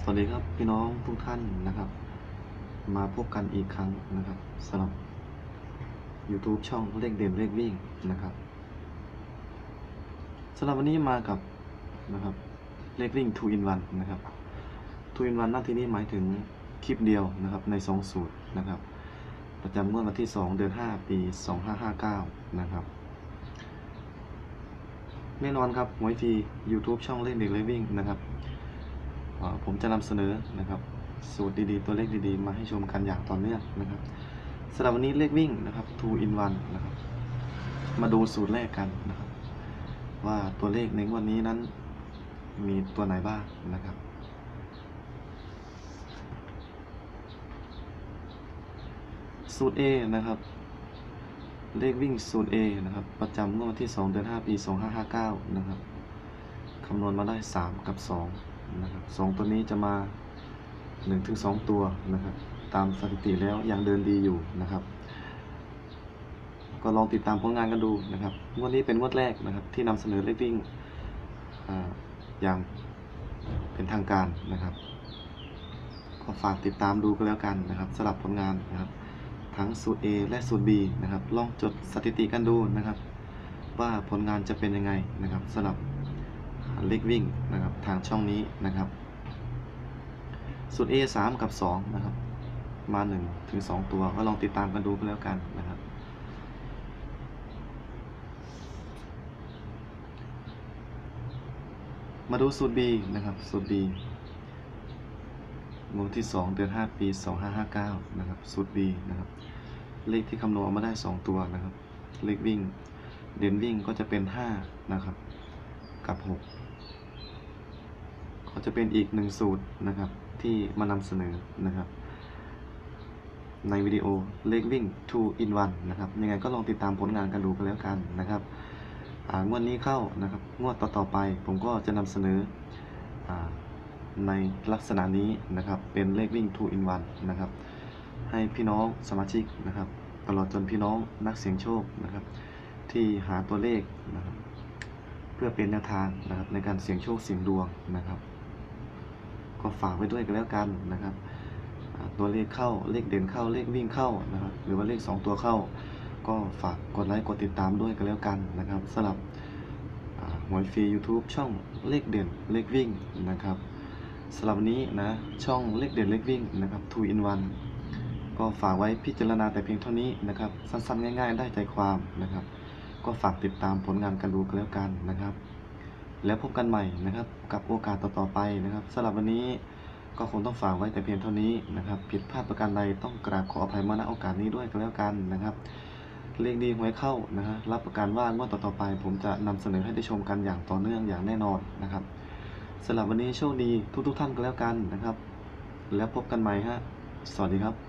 สวัสดีครับพี่น้องทุกท่านนะครับ มาพบกันอีกครั้งนะครับสำหรับ YouTube ช่องเลขเด่นเลขวิ่งนะครับสำหรับวันนี้มากับนะครับเลขวิ่ง 2 in 1 นะครับ 2 in 1นั่นที่นี้หมายถึงคลิปเดียวนะครับใน 2 สูตรนะครับ ประจำงวดวันที่ 2 เดือน 5 ปี 2559 นะครับแน่นอนครับหวยฟรี YouTube ช่องเลขเด่นเลขวิ่งนะครับ ผมจะนำเสนอนะครับสูตรดีๆ ตัวเลขดีๆ มาให้ชมกันอย่างต่อเนื่องนะครับสำหรับวันนี้เลขวิ่งนะครับ2 in 1นะครับ มาดูสูตรแรกกันนะครับ ว่าตัวเลขในงวดนี้นั้นมีตัวไหนบ้างนะครับ สูตร A นะครับ เลขวิ่งสูตร A นะครับ ประจำงวดวันที่ 2 เดือน 5 ปี 2559 นะครับคำนวณมาได้ 3 กับ 2 นะครับสองตัวนี้จะมา1ถึง2ตัวนะครับ ตามสถิติแล้วยังเดินดีอยู่นะครับ ก็ลองติดตามผลงานกันดูนะครับงวดนี้เป็นงวดแรกนะครับ ที่นำเสนอเลขวิ่งออย่างเป็นทางการนะครับก็ฝากติดตามดูกันแล้วกันนะครับสำหรับผลงานนะครับ ทั้งสูตร A และสูตร B นะครับ ลองจดสถิติกันดูนะครับ ว่าผลงานจะเป็นยังไงนะครับสำหรับ เลขวิ่งนะครับทางช่องนี้นะครับสูตร A 3 กับ 2 นะครับ มา 1 ถึง 2 ตัว ก็ลองติดตามกันดูกันแล้วกันนะครับ มาดูสูตร B นะครับ สูตร B งวดที่ 2 เดือน 5 ปี 2559 นะครับ สูตร B นะครับ เลขที่คำนวณออกมาได้ 2 ตัวนะครับ เลขวิ่ง เด่นวิ่งก็จะเป็น 5 นะครับ กับ 6 ก็จะเป็นอีกหนึ่งสูตรนะครับที่มานำเสนอนะครับ ในวิดีโอเลขวิ่ง 2 in 1 นะครับ ยังไงก็ลองติดตามผลงานกันดูกันแล้วกันนะครับงวดนี้เข้านะครับ งวดต่อๆไปผมก็จะนำเสนออในลักษณะนี้นะครับเป็นเลขวิ่ง 2 in 1 นะครับ ให้พี่น้องสมาชิกนะครับ ตลอดจนพี่น้องนักเสี่ยงโชคนะครับ ที่หาตัวเลขนะครับ เพื่อเป็นแนวทางนะครับในการเสี่ยงโชคเสี่ยงดวงนะครับ ก็ฝากไว้ด้วยกันแล้วกันนะครับ ตัวเลขเข้าเลขเด่นเข้าเลขวิ่งเข้านะครับหรือว่าเลข 2 ตัวเข้า ก็ฝากกดไลค์กดติดตามด้วยกันแล้วกันนะครับสำหรับอ่าหวยฟรี YouTube ช่องเลขเด่นเลขวิ่งนะครับสำหรับนี้นะช่องเลขเด่นเลขวิ่งนะครับ2 in 1ก็ฝากไว้พิจารณาแต่เพียงเท่านี้นะครับ สั้นๆ ง่าย ๆ ได้ใจความนะครับ ก็ฝากติดตามผลงานกันดูกันแล้วกันนะครับ แล้วพบกันใหม่นะครับ กับโอกาสต่อๆไปนะครับสำหรับวันนี้ก็คงต้องฝากไว้แต่เพียงเท่านี้นะครับ ผิดพลาดประการใดต้องกราบขออภัยมาณโอกาสนี้ด้วยกันแล้วกันนะครับเลขดีหวยเข้านะฮะรับประกันว่างวดต่อๆไป ผมจะนำเสนอให้ได้ชมกันอย่างต่อเนื่องอย่างแน่นอนนะครับสำหรับวันนี้โชคดีทุกๆท่านกันแล้วกันนะครับ แล้วพบกันใหม่ฮะสวัสดีครับ